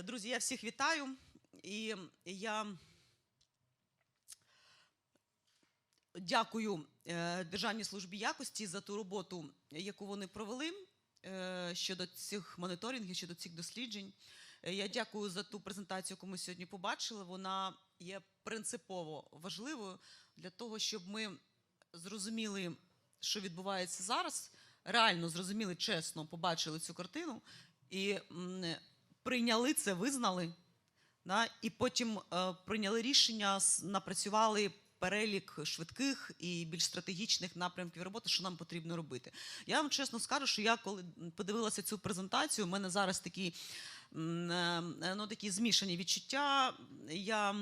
Е, Друзі, я всіх вітаю. І я дякую е, Державній службі якості за ту роботу, яку вони провели е, щодо цих моніторингів, щодо цих досліджень. Я дякую за ту презентацію, яку ми сьогодні побачили. Вона є принципово важливою для того, щоб ми зрозуміли, що відбувається зараз, реально зрозуміли, чесно побачили цю картину і прийняли це, визнали, да, і потім е, прийняли рішення, напрацювали перелік швидких і більш стратегічних напрямків роботи, що нам потрібно робити. Я вам чесно скажу, що я коли подивилася цю презентацію, у мене зараз такі, е, ну, такі змішані відчуття. Я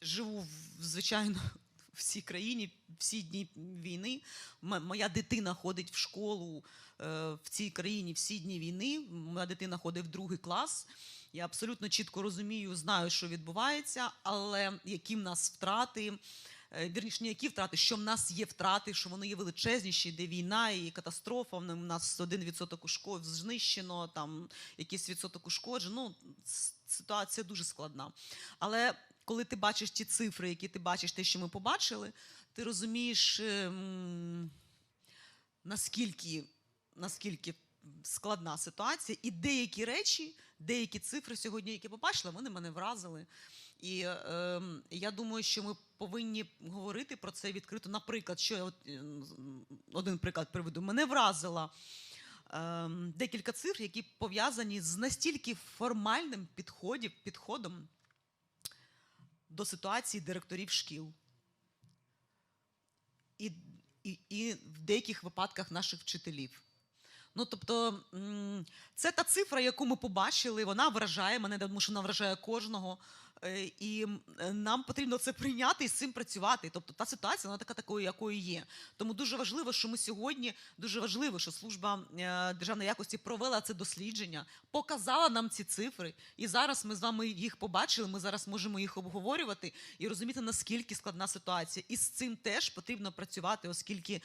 живу в звичайно в цій країні всі дні війни. Моя дитина ходить в школу в цій країні всі дні війни. Моя дитина ходить в другий клас. Я абсолютно чітко розумію, знаю, що відбувається, але які в нас втрати. е, Вірніше, які втрати, що в нас є втрати, що вони є величезніші, де війна і катастрофа. в нас один відсоток ушкод знищено, там якийсь відсоток ушкоджень. Ну, ситуація дуже складна. Але коли ти бачиш ті цифри, які ти бачиш, те, що ми побачили, ти розумієш, ем, наскільки, наскільки складна ситуація, і деякі речі, деякі цифри сьогодні, які побачила, вони мене вразили. І ем, я думаю, що ми повинні говорити про це відкрито. Наприклад, що я от, ем, один приклад приведу, мене вразила ем, декілька цифр, які пов'язані з настільки формальним підходів, підходом до ситуації директорів шкіл. І, і, і в деяких випадках наших вчителів. Ну, тобто, це та цифра, яку ми побачили, вона вражає мене, тому що вона вражає кожного. Е, І е, нам потрібно це прийняти і з цим працювати. Тобто та ситуація вона така такою, якою є. Тому дуже важливо, що ми сьогодні дуже важливо, що служба е, державної якості провела це дослідження, показала нам ці цифри, і зараз ми з вами їх побачили. Ми зараз можемо їх обговорювати і розуміти, наскільки складна ситуація. І з цим теж потрібно працювати, оскільки.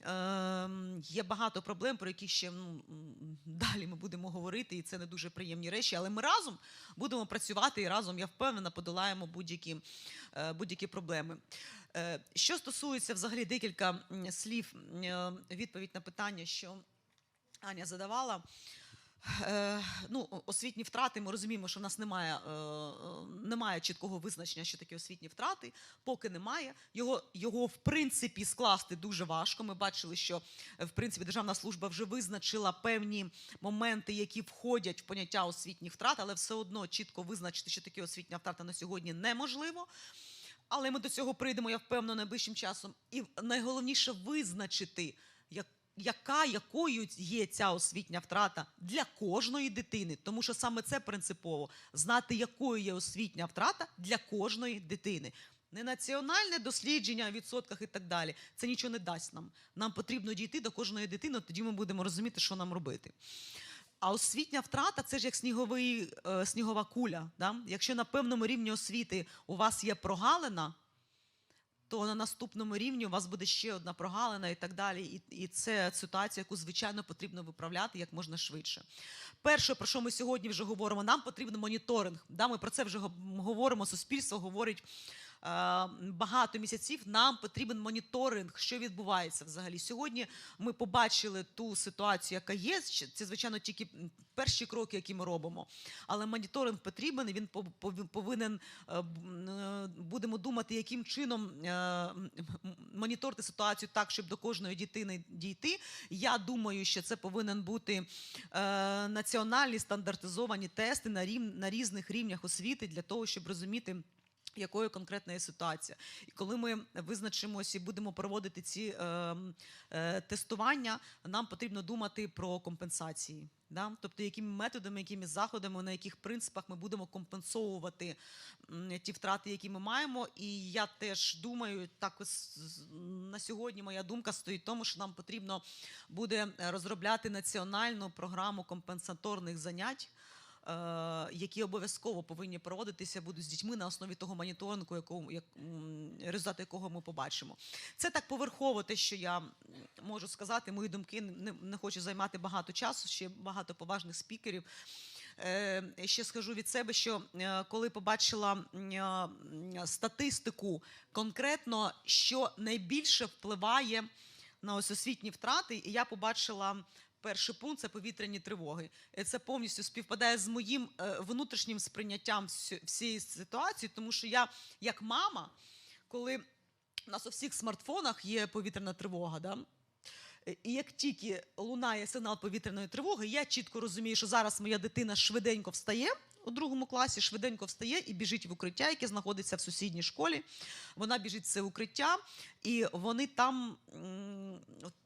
Ем, Є багато проблем, про які ще ну, далі ми будемо говорити, і це не дуже приємні речі. Але ми разом будемо працювати і разом, я впевнена, подолаємо будь-які, е, будь-які проблеми. Е, Що стосується взагалі декілька слів, е, відповідь на питання, що Аня задавала. Е, ну, освітні втрати, ми розуміємо, що в нас немає, е, е, немає чіткого визначення, що таке освітні втрати, поки немає. Його, його в принципі скласти дуже важко. Ми бачили, що в принципі державна служба вже визначила певні моменти, які входять в поняття освітніх втрат, але все одно чітко визначити, що таке освітня втрата на сьогодні неможливо. Але ми до цього прийдемо, я впевнена, найближчим часом. І найголовніше визначити, яка якою є ця освітня втрата для кожної дитини. Тому що саме це принципово знати, якою є освітня втрата для кожної дитини. Не національне дослідження в відсотках і так далі. Це нічого не дасть нам. Нам потрібно дійти до кожної дитини, тоді ми будемо розуміти, що нам робити. А освітня втрата це ж як сніговий, е, снігова куля. Да? Якщо на певному рівні освіти у вас є прогалина, то на наступному рівні у вас буде ще одна прогалина і так далі. І, і це ситуація, яку, звичайно, потрібно виправляти як можна швидше. Перше, про що ми сьогодні вже говоримо, нам потрібен моніторинг. Да? Ми про це вже го- говоримо, суспільство говорить. Е, Багато місяців нам потрібен моніторинг, що відбувається взагалі. Сьогодні ми побачили ту ситуацію, яка є. Це, звичайно, тільки перші кроки, які ми робимо. Але моніторинг потрібен. Він пов- пов- повинен е, е, будемо думати, яким чином моніторити ситуацію так, щоб до кожної дитини дійти. Я думаю, що це повинен бути національні стандартизовані тести на різних рівнях освіти для того, щоб розуміти. Якою конкретна є ситуація, і коли ми визначимося і будемо проводити ці е, е, тестування, нам потрібно думати про компенсації. Да? Тобто, якими методами, якими заходами, на яких принципах ми будемо компенсовувати ті втрати, які ми маємо. І я теж думаю, так на сьогодні моя думка стоїть в тому, що нам потрібно буде розробляти національну програму компенсаторних занять. Е, Які обов'язково повинні проводитися будуть з дітьми на основі того моніторингу, якого як результати якого ми побачимо. Це так поверхово, те, що я можу сказати. Мої думки не, хочу займати багато часу. Ще багато поважних спікерів. е, ще скажу від себе, що е, коли побачила статистику конкретно, що найбільше впливає на ось освітні втрати, і я побачила. Перший пункт це повітряні тривоги. Це повністю співпадає з моїм е, внутрішнім сприйняттям всієї ситуації, тому що я, як мама, коли у нас у всіх смартфонах є повітряна тривога, да? І як тільки лунає сигнал повітряної тривоги, я чітко розумію, що зараз моя дитина швиденько встає у другому класі, швиденько встає і біжить в укриття, яке знаходиться в сусідній школі. Вона біжить в це укриття, і вони там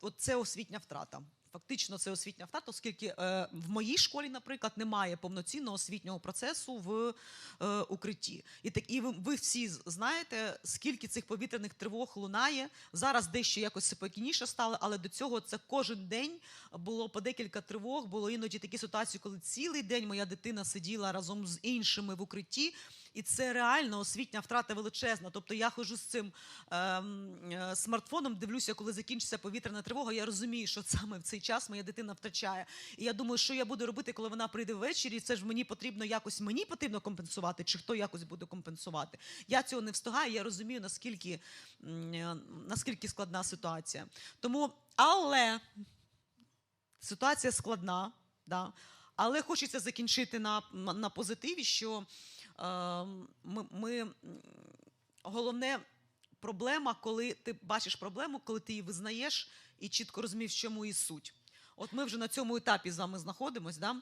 от це освітня втрата. Фактично, це освітня втрата, оскільки е, в моїй школі, наприклад, немає повноцінного освітнього процесу в е, укритті. І так, і ви, ви всі знаєте, скільки цих повітряних тривог лунає. Зараз дещо якось спокійніше стало, але до цього це кожен день було по декілька тривог. Було іноді такі ситуації, коли цілий день моя дитина сиділа разом з іншими в укритті. І це реально освітня втрата величезна. Тобто я ходжу з цим ем, е, смартфоном, дивлюся, коли закінчиться повітряна тривога. Я розумію, що саме в цей час моя дитина втрачає. І я думаю, що я буду робити, коли вона прийде ввечері. Це ж мені потрібно якось мені потрібно компенсувати, чи хто якось буде компенсувати. Я цього не встигаю. Я розумію, наскільки, е, наскільки складна ситуація. Тому, але ситуація складна, да. але хочеться закінчити на, на, позитиві, що ми, ми головне проблема, коли ти бачиш проблему, коли ти її визнаєш і чітко розумієш, в чому її суть. От ми вже на цьому етапі з вами знаходимось, да?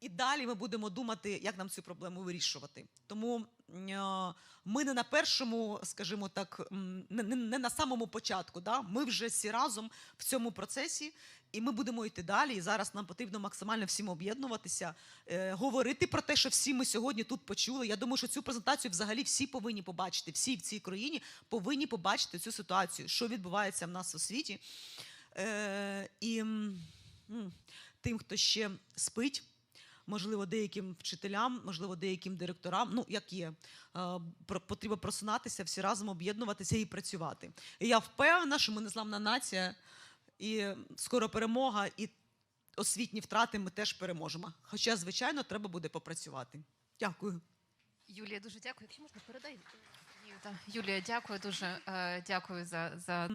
І далі ми будемо думати, як нам цю проблему вирішувати. Тому е, ми не на першому, скажімо так, не, на самому початку. Да? Ми вже всі разом в цьому процесі, і ми будемо йти далі. І зараз нам потрібно максимально всім об'єднуватися, е, говорити про те, що всі ми сьогодні тут почули. Я думаю, що цю презентацію взагалі всі повинні побачити. Всі в цій країні повинні побачити цю ситуацію, що відбувається в нас у світі. Е, і тим, хто ще спить, можливо, деяким вчителям, можливо, деяким директорам, ну як є, е, потрібно просунатися, всі разом об'єднуватися і працювати. І я впевнена, що ми незламна нація, і скоро перемога, і освітні втрати ми теж переможемо. Хоча, звичайно, треба буде попрацювати. Дякую. Юлія, дуже дякую. Якщо можна, передай. Юлія, Юлія, дякую дуже. е, Дякую за, за